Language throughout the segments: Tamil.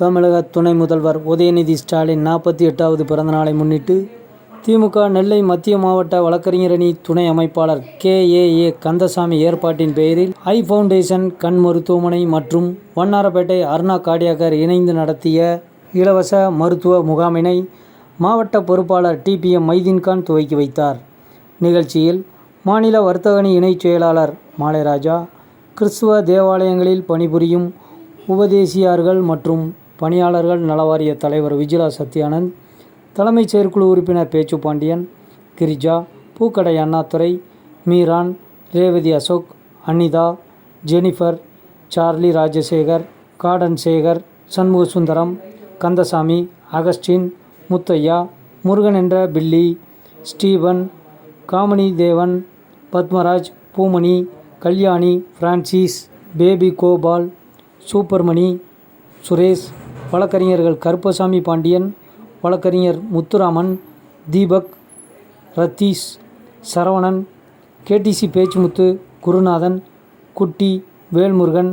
தமிழக துணை முதல்வர் உதயநிதி ஸ்டாலின் நாற்பத்தி எட்டாவது பிறந்தநாளை முன்னிட்டு திமுக நெல்லை மத்திய மாவட்ட வழக்கறிஞரணி துணை அமைப்பாளர் கே. ஏ. ஏ. கந்தசாமி ஏற்பாட்டின் பெயரில் ஐ ஃபவுண்டேஷன் கண் மருத்துவமனை மற்றும் வண்ணாரப்பேட்டை அருணா காடியாகர் இணைந்து நடத்திய இலவச மருத்துவ முகாமினை மாவட்ட பொறுப்பாளர் டிபிஎம் மைதீன்கான் துவக்கி வைத்தார். நிகழ்ச்சியில் மாநில வர்த்தகணி இணைச் செயலாளர் மாலைராஜா கிறிஸ்துவ தேவாலயங்களில் பணிபுரியும் உபதேசியார்கள் மற்றும் பணியாளர்கள் நலவாரிய தலைவர் விஜிலா சத்யானந்த் தலைமைச் செயற்குழு உறுப்பினர் பேச்சு பாண்டியன் கிரிஜா பூக்கடை Annadurai Meeran Revathi Ashok Anitha Jennifer Charlie Rajasekar garden Sekar Shanmugasundaram Kandasamy Augustine Muthiah Murugan என்ற Billy Steven Kamini Devan Padmaraj Poomani Kalyani Francis Baby Gopal Supermani Suresh வழக்கறிஞர்கள் கருப்பசாமி பாண்டியன் வழக்கறிஞர் முத்துராமன் தீபக் ரத்தீஷ் சரவணன் கேடிசி பேச்சுமுத்து குருநாதன் குட்டி வேல்முருகன்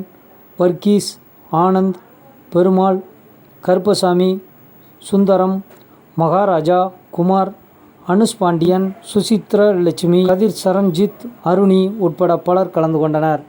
வர்கீஸ் ஆனந்த் பெருமாள் கருப்பசாமி சுந்தரம் மகாராஜா குமார் அனுஷ் பாண்டியன் சுசித்ர லட்சுமி கதிர் சரண்ஜித் அருணி உட்பட பலர் கலந்து கொண்டனர்.